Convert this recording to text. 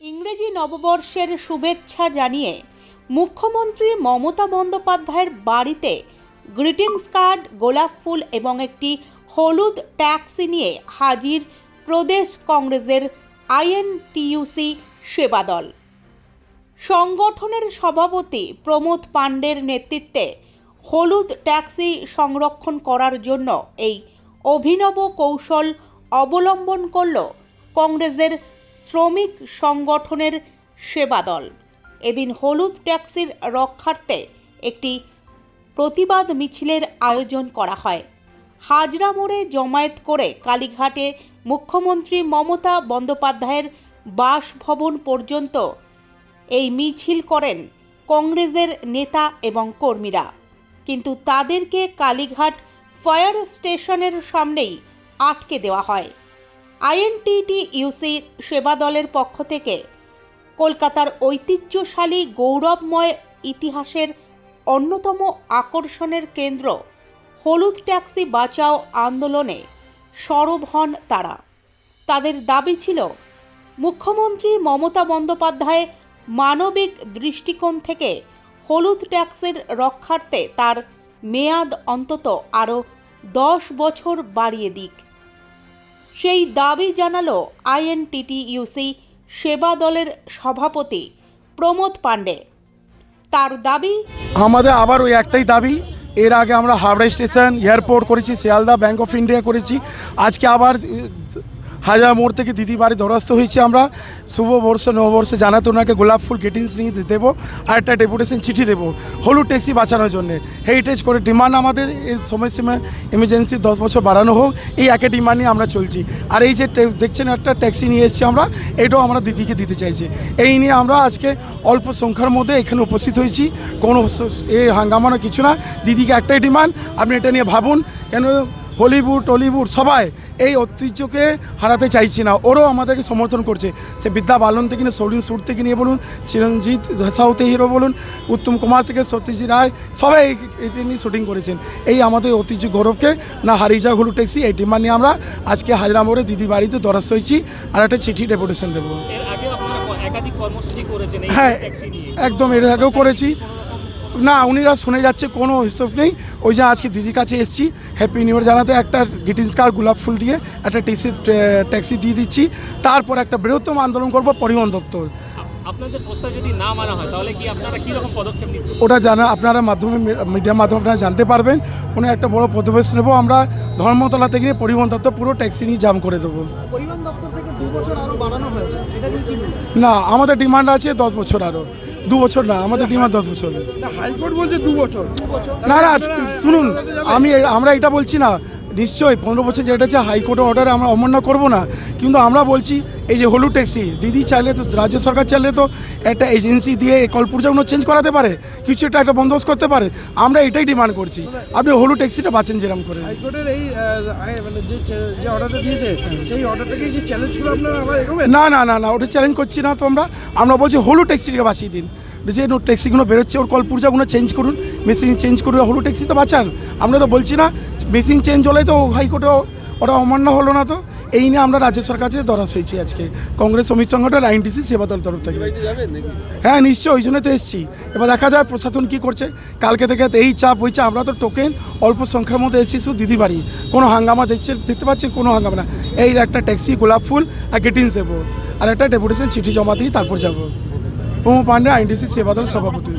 ইংরেজি নববর্ষের শুভেচ্ছা জানিয়ে মুখ্যমন্ত্রী মমতা বন্দ্যোপাধ্যায়ের বাড়িতে গ্রিটিংস কার্ড, গোলাপ ফুল এবং একটি হলুদ ট্যাক্সি নিয়ে হাজির প্রদেশ কংগ্রেসের আইএনটিইউসি সেবা দল। সংগঠনের সভাপতি প্রমোদ পাণ্ডের নেতৃত্বে হলুদ ট্যাক্সি সংরক্ষণ করার জন্য এই অভিনব কৌশল অবলম্বন করল কংগ্রেসের শ্রমিক সংগঠনের সেবা দল এদিন হলুদ ট্যাক্সির রক্ষার্থে একটি প্রতিবাদ মিছিলের আয়োজন করা হয়। হাজরা মোড়ে জমায়েত করে কালীঘাটে মুখ্যমন্ত্রী মমতা বন্দ্যোপাধ্যায়ের বাসভবন পর্যন্ত এই মিছিল করেন কংগ্রেসের নেতা এবং কর্মীরা। কিন্তু তাদেরকে কালীঘাট ফায়ার স্টেশনের সামনেই আটকে দেওয়া হয়। আইএনটিটি ইউসি সেবা দলের পক্ষ থেকে কলকাতার ঐতিহ্যশালী গৌরবময় ইতিহাসের অন্যতম আকর্ষণের কেন্দ্র হলুদ ট্যাক্সি বাঁচাও আন্দোলনে সরব হন তারা। তাদের দাবি ছিল, মুখ্যমন্ত্রী মমতা বন্দ্যোপাধ্যায় মানবিক দৃষ্টিকোণ থেকে হলুদ ট্যাক্সের রক্ষার্থে তার মেয়াদ অন্তত আরও দশ বছর বাড়িয়ে দিক। সেই দাবি জানালো আইএনটিটিইউসি সেবা দলের সভাপতি প্রমোদ পাণ্ডে। তার দাবি, আমাদের আবার ওই একটাই দাবি, এর আগে আমরা হাওড়া স্টেশন এয়ারপোর্ট করেছি, শিয়ালদা, ব্যাঙ্ক অফ ইন্ডিয়া করেছি, আজকে আবার হাজার মোড় থেকে দিদি বাড়ি দরাস্ত হয়েছি আমরা। শুভ বর্ষ নববর্ষে জানাতে ওনাকে গোলাপ ফুল গেটিংস নিয়ে দেবো, আর একটা ডেপুটেশন চিঠি দেবো। হলুদ ট্যাক্সি বাঁচানোর জন্যে। হেরিটেজ করে ডিমান্ড আমাদের এই সময়সীমা এমার্জেন্সি দশ বছর বাড়ানো হোক, এই একই ডিমান্ড নিয়ে আমরা চলছি। আর এই যে দেখছেন একটা ট্যাক্সি নিয়ে এসেছি আমরা, এটাও আমরা দিদিকে দিতে চাইছি। এই নিয়ে আমরা আজকে অল্প সংখ্যার মধ্যে এখানে উপস্থিত হয়েছি। কোনো এ হাঙ্গামানো কিছু না। দিদিকে একটাই ডিমান্ড আপনি এটা নিয়ে ভাবুন। কেন হলিউড টলিউড সবাই এই ঐতিহ্যকে হারাতে চাইছি না। ওরও আমাদেরকে সমর্থন করছে। সে বিদ্যা বালন থেকে নিয়ে সলিন সুর থেকে নিয়ে বলুন চিরঞ্জিত সাউথে হিরো বলুন উত্তম কুমার থেকে সত্যজিৎ রায় সবাই এই- এটি নিয়ে শুটিং করেছেন। এই আমাদের ঐতিহ্য গৌরবকে না হারিয়ে যাক হলুদ ট্যাক্সি এই ডিমান্ড নিয়ে আমরা আজকে হাজরা মোড়ে দিদি বাড়িতে দরাস্ত হয়েছি আর একটা চিঠি ডেপুটেশন দেবো। হ্যাঁ একদম এর আগেও করেছি। না উনিরা শুনে যাচ্ছে কোনো হিসাব নেই। ওই যে আজকে দিদির কাছে এসেছি হ্যাপি নিউ ইয়ার জানাতে একটা গ্রিটিংস কার্ড গোলাপ ফুল দিয়ে একটা ট্যাক্সি ট্যাক্সি দিয়ে দিচ্ছি। তারপর একটা বৃহত্তম আন্দোলন করব পরিবহন দপ্তর। আপ- আপনাদের প্রস্তাব যদি না মানা হয় তাহলে কি আপনারা কি রকম পদক্ষেপ নিতে ওটা জানা আপনারা মাধ্যমে মিডিয়ার মাধ্যমে আপনারা জানতে পারবেন। কোনো একটা বড় পদবেশ নেব আমরা ধর্মতলা থেকে নিয়ে পরিবহন দপ্তর পুরো ট্যাক্সি নিয়ে জাম করে দেবো। পরিবহন দপ্তর থেকে দু বছর আরও বাড়ানো হয়েছে এটা নিয়ে কি না আমাদের ডিমান্ড আছে দশ বছর আরও দু বছর না আমাদের ডিমান্ড দশ বছর। না হাইকোর্ট বলছে দু বছর। না না শুনুন আমি আমরা এটা বলছি না নিশ্চয়ই পনেরো বছর যেটা হচ্ছে হাইকোর্টের অর্ডার আমরা অমান্য করব না। কিন্তু আমরা বলছি এই যে হলুদ ট্যাক্সি দিদি চাইলে তো রাজ্য সরকার চাইলে তো একটা এজেন্সি দিয়ে কলপুরজাগুলো চেঞ্জ করাতে পারে কিছু একটা একটা বন্দোবস্ত করতে পারে। আমরা এটাই ডিমান্ড করছি। আপনি হলুদ ট্যাক্সিটা বাঁচেন যেরকম করে। হাইকোর্টের এই মানে যে যে অর্ডারটা দিয়েছে সেই অর্ডারটাকে চ্যালেঞ্জ করে আপনারা আবার না না না না ওটা চ্যালেঞ্জ করছি না তো আমরা। আমরা বলছি হলুদ ট্যাক্সিটাকে বাঁচিয়ে দিন। যে ট্যাক্সিগুলো বেরোচ্ছে ওর কলপুরজাগুলো চেঞ্জ করুন মেশিন চেঞ্জ করুন হলুদ ট্যাক্সি তো বাঁচান। আমরা তো বলছি না মেশিন চেঞ্জ হলে তো হাইকোর্টে ওটা অমান্য হলো না তো। এই নিয়ে আমরা রাজ্য সরকার কাছে দরাজ হয়েছি আজকে। কংগ্রেস শ্রমিক সংগঠন আইনটিসি সেবা দল তরফ থেকে। হ্যাঁ নিশ্চয়ই ওই জন্য তো এসেছি। এবার দেখা যায় প্রশাসন কি করছে। কালকে থেকে এই চাপ হয়েছে আমরা তো টোকেন অল্প সংখ্যার মধ্যে এসেছি শুধু দিদি বাড়ি। কোনো হাঙ্গামা দেখছেন দেখতে পাচ্ছেন কোনো হাঙ্গামা না। এই একটা ট্যাক্সি গোলাপ ফুল আর গেটিংস দেবো। আর একটা ডেপুটেশন চিঠি জমা দিয়ে তারপর যাব। প্রমো পান্ডে আইনডিসি সেবা দল সভাপতি।